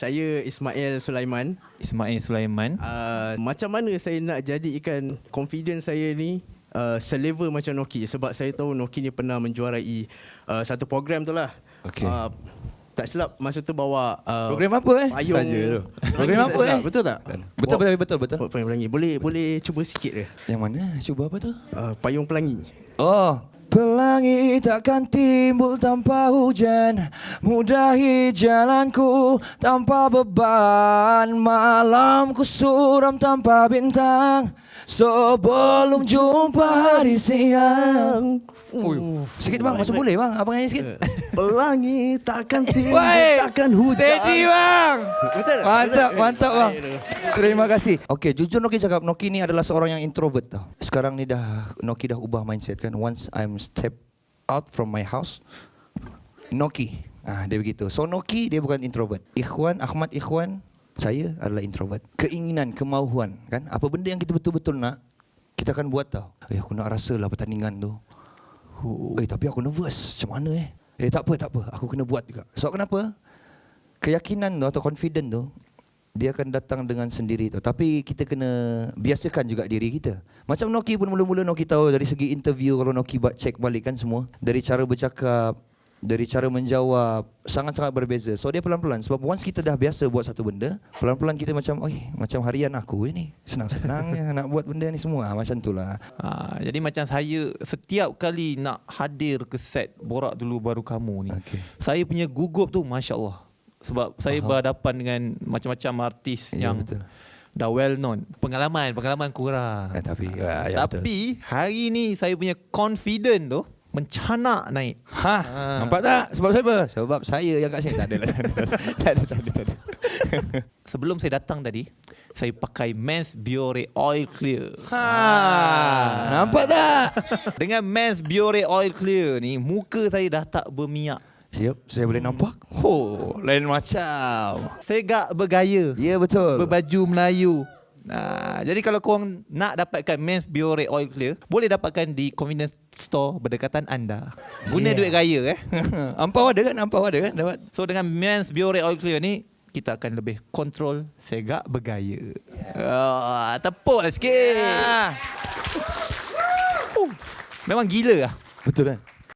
Saya Ismail Sulaiman. Ismail Sulaiman. Uh, macam mana saya nak jadikan confidence saya ni uh, selevel macam Noki sebab saya tahu Noki ni pernah menjuarai uh, satu program tu lah. Okey. Uh, tak silap masa tu bawa uh, Program apa eh? Payung. Saja tu. Pelangi Program apa eh? Betul tak? Betul betul betul betul. Bawa Payung pelangi. Boleh boleh cuba sikit ke? Yang mana? Cuba apa tu? Uh, payung pelangi. Oh, Pelangi takkan timbul tanpa hujan. Mudahi jalanku tanpa beban. Malamku suram tanpa bintang. Sebelum jumpa hari siang Ui, sikit bang, macam boleh bang? Abang nyanyi sikit? Pelangi takkan Woi, takkan hujan. Steady bang. Betul tak? Mantap, tak? mantap bang. Terima kasih. Okey, jujur Noki cakap Noki ni adalah seorang yang introvert tau. Sekarang ni dah Noki dah ubah mindset kan. Once I'm step out from my house Noki. Ah, Dia begitu. So Noki dia bukan introvert. Ikhwan, Ahmad Ikhwan Saya adalah introvert. Keinginan, kemahuan kan? Apa benda yang kita betul-betul nak Kita akan buat tau. Eh aku nak rasa lah pertandingan tu Eh tapi aku nervous. Macam mana eh? Eh tak apa tak apa. Aku kena buat juga. Sebab kenapa? Keyakinan tu atau confident tu Dia akan datang dengan sendiri tu. Tapi kita kena Biasakan juga diri kita. Macam Noki pun mula-mula Noki tahu Dari segi interview Kalau Noki check balik kan semua Dari cara bercakap dari cara menjawab sangat-sangat berbeza. So dia pelan-pelan sebab once kita dah biasa buat satu benda, pelan-pelan kita macam, "Oi, macam harian aku ni. Senang-senang nak buat benda ni semua." Ah, Macam tu lah. Ha, jadi macam saya setiap kali nak hadir ke set borak dulu baru kamu ni. Okey. Saya punya gugup tu masya-Allah. Sebab saya berhadapan dengan macam-macam artis Ya, yang betul. dah well known. Pengalaman, pengalaman kurang. Eh, tapi ya, ya, betul. Tapi hari ni saya punya confident tu mencanak naik. Ha, nampak tak? Sebab siapa? Sebab saya yang kat sini. Tak ada lah. Tak ada, tak ada, tak ada. Tak ada. Sebelum saya datang tadi, saya pakai Men's Biore Oil Clear. Ha, nampak tak? Dengan Men's Biore Oil Clear ni, muka saya dah tak berminyak. Yup, saya boleh nampak. Oh, lain macam. Saya gak bergaya. Ya, betul. Berbaju Melayu. Nah, jadi kalau korang nak dapatkan Men's Biore Oil Clear, boleh dapatkan di convenience store berdekatan anda. Guna Yeah. duit raya eh. Ampau ada kan? Ampau ada kan? Dapat. So dengan Men's Biore Oil Clear ni, kita akan lebih kontrol segak bergaya. Yeah. Uh, tepuk lah sikit. Ah. Memang gila lah. Betul kan?